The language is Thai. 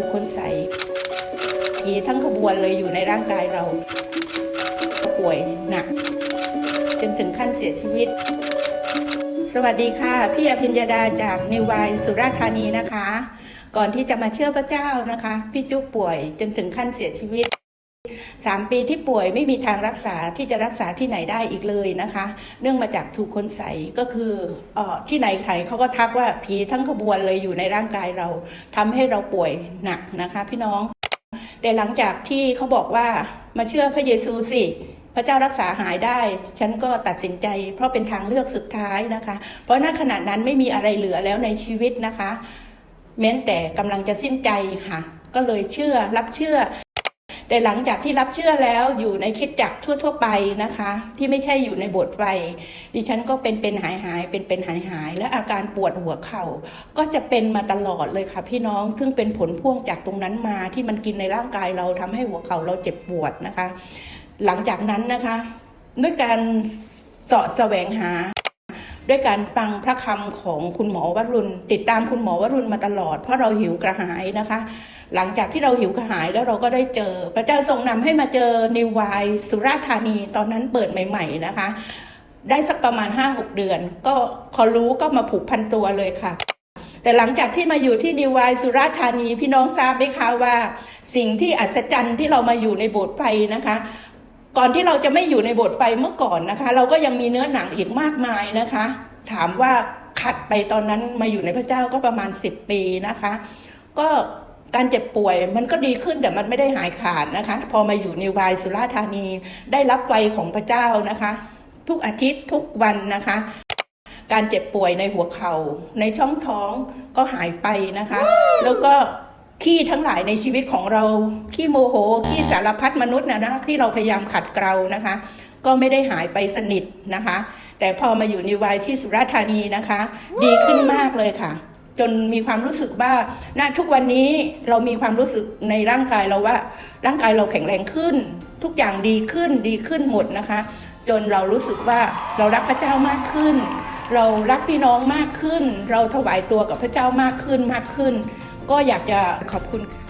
ถูกคนใส่ผีทั้งขบวนเลยอยู่ในร่างกายเราป่วยหนัก จนถึงขั้นเสียชีวิต สวัสดีค่ะ พี่อภิญญาดาจากนิวายสุราธานีนะคะ ก่อนที่จะมาเชื่อพระเจ้านะคะ พี่จุ๊กป่วยจนถึงขั้นเสียชีวิต สามปีที่ป่วยไม่มีทางรักษาที่จะรักษาที่ไหนได้อีกเลยนะคะ เนื่องมาจากถูกคนใส่ก็คืออที่ไหนใครเขาก็ทักว่าผีทั้งขบวนเลยอยู่ในร่างกายเราทำให้เราป่วยหนักนะคะ พี่น้อง แต่หลังจากที่เขาบอกว่ามาเชื่อพระเยซูสิพระเจ้ารักษาหายได้ ฉันก็ตัดสินใจ เพราะเป็นทางเลือกสุดท้ายนะคะ เพราะณขณะนั้นไม่มีอะไรเหลือแล้วในชีวิตนะคะ แม้แต่กำลังจะสิ้นใจค่ะ ก็เลยเชื่อรับเชื่อ แต่หลังจากที่รับเชื่อแล้วอยู่ในคิดจักรทั่ว ๆ ไปนะคะ ที่ไม่ใช่อยู่ในบสถ์ไฟดิฉันก็เป็นเป็นหายหายเป็นเป็นหายหายและอาการปวดหัวเข่า ก็จะเป็นมาตลอดเลยค่ะ พี่น้องซึ่งเป็นผลพ่วงจากตรงนั้นมาที่มันกินในร่างกายเราทำให้หัวเข่าเราเจ็บปวดนะคะ หลังจากนั้นนะคะ ด้วยการเสาะแสวงหา ด้วยการฟังพระคำของคุณหมอวรุณ ติดตามคุณหมอวรุณมาตลอด เพราะเราหิวกระหายนะคะ หลังจากที่เราหิวกระหายแล้วเราก็ได้เจอ พระเจ้าทรงนำให้มาเจอนิวายสุราธานีตอนนั้นเปิดใหม่ ๆ นะคะ ได้สักประมาณ 5-6 เดือน ก็พอรู้ก็มาผูกพันตัวเลยค่ะแต่หลังจากที่มาอยู่ที่นิวายสุราธานีพี่น้องทราบไหมคะว่า สิ่งที่อัศจรรย์ที่เรามาอยู่ในโบสถ์ไฟนะคะ ก่อนที่เราจะไม่อยู่ในโบสถ์ไฟเมื่อก่อนนะคะ เราก็ยังมีเนื้อหนังอีกมากมายนะคะ ถามว่าขัดไปตอนนั้นมาอยู่ในพระเจ้าก็ประมาณ 10 ปีนะคะ ก็การเจ็บป่วยมันก็ดีขึ้นแต่มันไม่ได้หายขาดนะคะ พอมาอยู่นิวายสุราธานีได้รับไฟของพระเจ้านะคะ ทุกอาทิตย์ทุกวันนะคะ การเจ็บป่วยในหัวเขา่าในช่องท้องก็หายไปนะคะ แล้วก็ ขี้ทั้งหลายในชีวิตของเราขี้โมโหขี้สารพัดมนุษย์นะนะที่เราพยายามขัดเกลานะคะ ก็ไม่ได้หายไปสนิทนะคะ แต่พอมาอยู่ในวัยที่สุราษฎร์ธานีนะคะ ดีขึ้นมากเลยค่ะ จนมีความรู้สึกว่าณทุกวันนี้เรามีความรู้สึกในร่างกายเราว่า ร่างกายเราแข็งแรงขึ้น ทุกอย่างดีขึ้นดีขึ้นหมดนะคะ จนเรารู้สึกว่าเรารักพระเจ้ามากขึ้น เรารักพี่น้องมากขึ้น เราถวายตัวกับพระเจ้ามากขึ้นมากขึ้น ก็อยากจะขอบคุณค่ะ